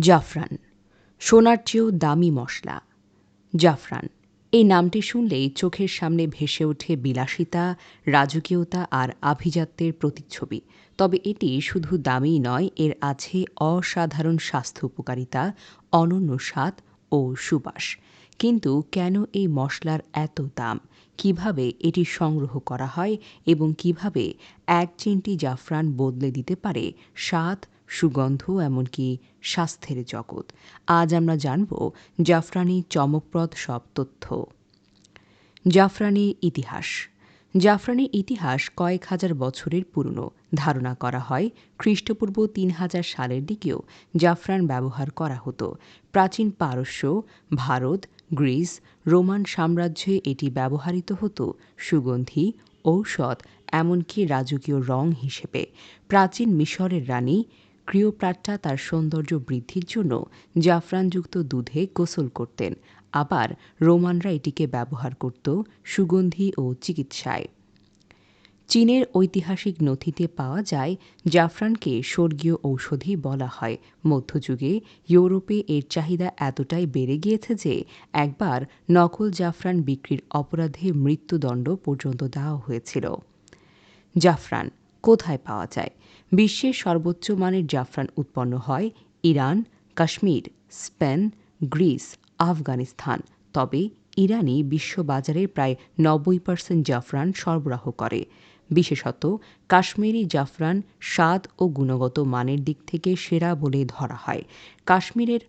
জাফরান, সোনার চেয়েও দামি মশলা। জাফরান, এই নামটি শুনলেই চোখের সামনে ভেসে ওঠে বিলাসিতা, রাজকীয়তা আর আভিজাত্যের প্রতিচ্ছবি। তবে এটি শুধু দামি নয়, এর আছে অসাধারণ স্বাস্থ্য উপকারিতা, অনন্য স্বাদ ও সুবাস। কিন্তু কেন এই মশলার এত দাম? কীভাবে এটি সংগ্রহ করা হয় এবং কীভাবে এক চিনটি জাফরান বদলে দিতে পারে স্বাদ সুগন্ধ, এমনকি স্বাস্থ্যের জগৎ। আজ আমরা জানব জাফরানি চমকপ্রদ সব তথ্য। জাফরানি ইতিহাস। জাফরানের ইতিহাস কয়েক হাজার বছরের পুরনো। ধারণা করা হয়, খ্রিস্টপূর্ব তিন হাজার সালের দিকেও জাফরান ব্যবহার করা হতো। প্রাচীন পারস্য, ভারত, গ্রিস, রোমান সাম্রাজ্যে এটি ব্যবহৃত হতো সুগন্ধি, ঔষধ, এমনকি রাজকীয় রং হিসেবে। প্রাচীন মিশরের রানী ক্রিওপ্রাট্টা তার সৌন্দর্য বৃদ্ধির জন্য জাফরানযুক্ত দুধে গোসল করতেন। আবার রোমানরা এটিকে ব্যবহার করত সুগন্ধি ও চিকিৎসায়। চীনের ঐতিহাসিক নথিতে পাওয়া যায়, জাফরানকে স্বর্গীয় ঔষধি বলা হয়। মধ্যযুগে ইউরোপে এর চাহিদা এতটাই বেড়ে গিয়েছে যে একবার নকল জাফরান বিক্রির অপরাধে মৃত্যুদণ্ড পর্যন্ত দেওয়া হয়েছিল। জাফরান কোথায় পাওয়া যায়? বিশ্বের সর্বোচ্চ মানের জাফরান উৎপন্ন হয় Iran, Kashmir, Spain, Greece, Afghanistan. তবে ইরানই বিশ্ববাজারের প্রায় নব্বই পার্সেন্ট জাফরান সরবরাহ করে। বিশেষত কাশ্মীরি জাফরান স্বাদ ও গুণগত মানের দিক থেকে সেরা বলে ধরা হয়। কাশ্মীরের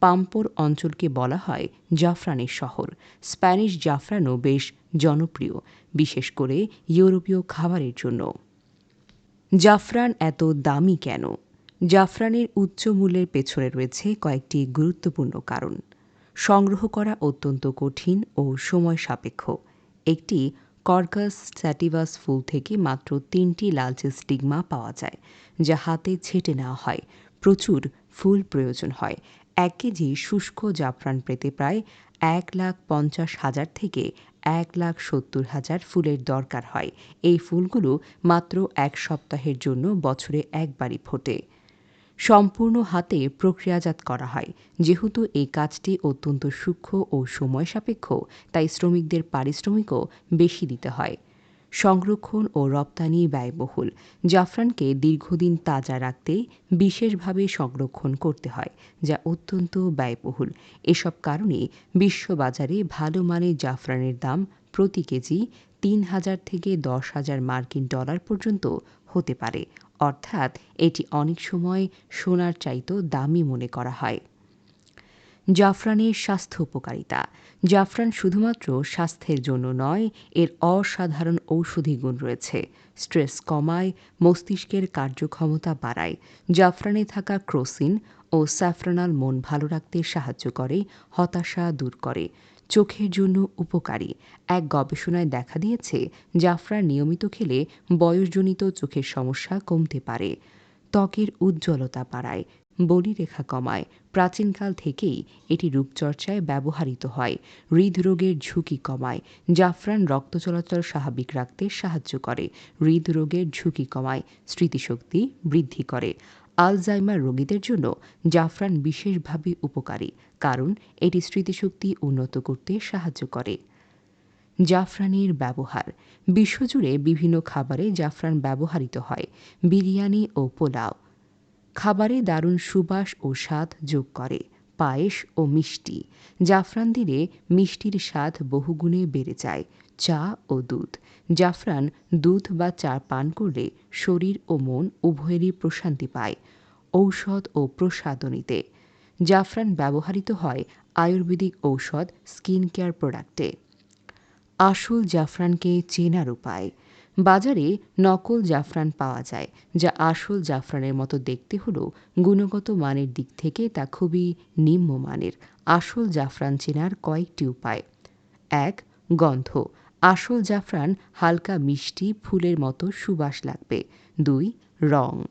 পাম্পোর অঞ্চলকে বলা হয় জাফরানের শহর। স্প্যানিশ জাফরানও বেশ জনপ্রিয়, বিশেষ করে ইউরোপীয় খাবারের জন্য। জাফরান এত দামি কেন? জাফরানের উচ্চ মূল্যের পেছনে রয়েছে কয়েকটি গুরুত্বপূর্ণ কারণ। সংগ্রহ করা অত্যন্ত কঠিন ও সময় সাপেক্ষ। একটি কর্কাস স্যাটিভাস ফুল থেকে মাত্র তিনটি লালচে স্টিগমা পাওয়া যায়, যা হাতে ছেটে নেওয়া হয়। প্রচুর ফুল প্রয়োজন হয়। এক কেজি শুষ্ক জাফরান পেতে প্রায় এক লাখ পঞ্চাশ হাজার থেকে এক লাখ সত্তর হাজার ফুলের দরকার হয়। এই ফুলগুলো মাত্র এক সপ্তাহের জন্য বছরে একবারই ফোটে। সম্পূর্ণ হাতে প্রক্রিয়াজাত করা হয়। যেহেতু এই কাজটি অত্যন্ত সূক্ষ্ম ও সময় সাপেক্ষ, তাই শ্রমিকদের পারিশ্রমিকও বেশি দিতে হয়। সংরক্ষণ ও রপ্তানি ব্যয়বহুল। জাফরানকে দীর্ঘদিন তাজা রাখতে বিশেষভাবে সংরক্ষণ করতে হয়, যা অত্যন্ত ব্যয়বহুল। এসব কারণে বিশ্ববাজারে ভালো মানের জাফরানের দাম প্রতি কেজি তিন হাজার থেকে দশ হাজার মার্কিন ডলার পর্যন্ত হতে পারে। অর্থাৎ এটি অনেক সময় সোনার চাইতেও দামি মনে করা হয়। জাফরানের স্বাস্থ্য উপকারিতা। জাফরান শুধুমাত্র স্বাস্থ্যের জন্য নয়, এর অসাধারণ ঔষধি গুণ রয়েছে। স্ট্রেস কমায়, মস্তিষ্কের কার্যক্ষমতা বাড়ায়। জাফরানে থাকা ক্রোসিন ও স্যাফরানাল মন ভালো রাখতে সাহায্য করে, হতাশা দূর করে। চোখের জন্য উপকারী। এক গবেষণায় দেখা দিয়েছে, জাফরান নিয়মিত খেলে বয়সজনিত চোখের সমস্যা কমতে পারে। ত্বকের উজ্জ্বলতা বাড়ায়। বলিরেখা কমায়। প্রাচীনকাল থেকেই এটি রূপচর্চায় ব্যবহৃত হয়। হৃদরোগের ঝুঁকি কমায়। জাফরান রক্ত চলাচল স্বাভাবিক রাখতে সাহায্য করে। হৃদরোগের ঝুঁকি কমায়। স্মৃতিশক্তি বৃদ্ধি করে। আলজাইমার রোগীদের জন্য জাফরান বিশেষভাবে উপকারী, কারণ এটি স্মৃতিশক্তি উন্নত করতে সাহায্য করে। জাফরানের ব্যবহার। বিশ্বজুড়ে বিভিন্ন খাবারে জাফরান ব্যবহৃত হয়। বিরিয়ানি ও পোলাও। খাবারে দারুণ সুবাস ও স্বাদ যোগ করে, পায়েস ও মিষ্টি। জাফরান দিলে মিষ্টির স্বাদ বহুগুণে বেড়ে যায়, চা ও দুধ। জাফরান দুধ বা চা পান করলে শরীর ও মন উভয়েরই প্রশান্তি পায়, ঔষধ ও প্রসাদনীতে জাফরান ব্যবহৃত হয় আয়ুর্বেদিক ঔষধ স্কিন কেয়ার প্রোডাক্টে। আসল জাফরানকে চেনার উপায়। বাজারে নকল জাফরান পাওয়া যায়, যা আসল জাফরানের মতো দেখতে হলেও গুণগত মানের দিক থেকে তা খুবই নিম্নমানের আসল জাফরান চেনার কয়েকটি উপায়। এক, গন্ধ। আসল জাফরান হালকা মিষ্টি, ফুলের মতো সুবাস লাগবে। দুই, রং।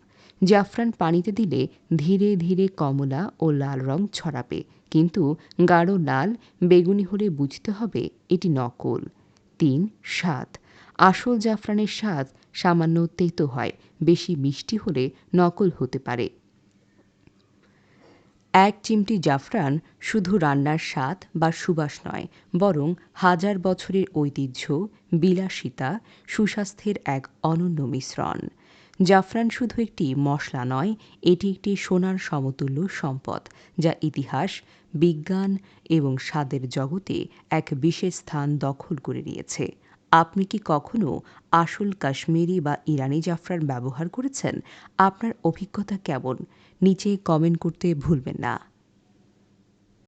জাফরান পানিতে দিলে ধীরে ধীরে কমলা ও লাল রং ছড়াবে। কিন্তু গাঢ় লাল, বেগুনি হলে বুঝতে হবে এটি নকল। তিন, স্বাদ। আসল জাফরানের স্বাদ সামান্য তেতো হয়, বেশি মিষ্টি হলে নকল হতে পারে। এক চিমটি জাফরান শুধু রান্নার স্বাদ বা সুবাস নয়, বরং হাজার বছরের ঐতিহ্য, বিলাসিতা, সুস্বাস্থ্যের এক অনন্য মিশ্রণ। জাফরান শুধু একটি মশলা নয়, এটি একটি সোনার সমতুল্য সম্পদ, যা ইতিহাস, বিজ্ঞান এবং স্বাদের জগতে এক বিশেষ স্থান দখল করে নিয়েছে। আপনি কি কখনও আসল কাশ্মীরি বা ইরানি জাফরান ব্যবহার করেছেন? আপনার অভিজ্ঞতা কেমন? নিচে কমেন্ট করতে ভুলবেন না।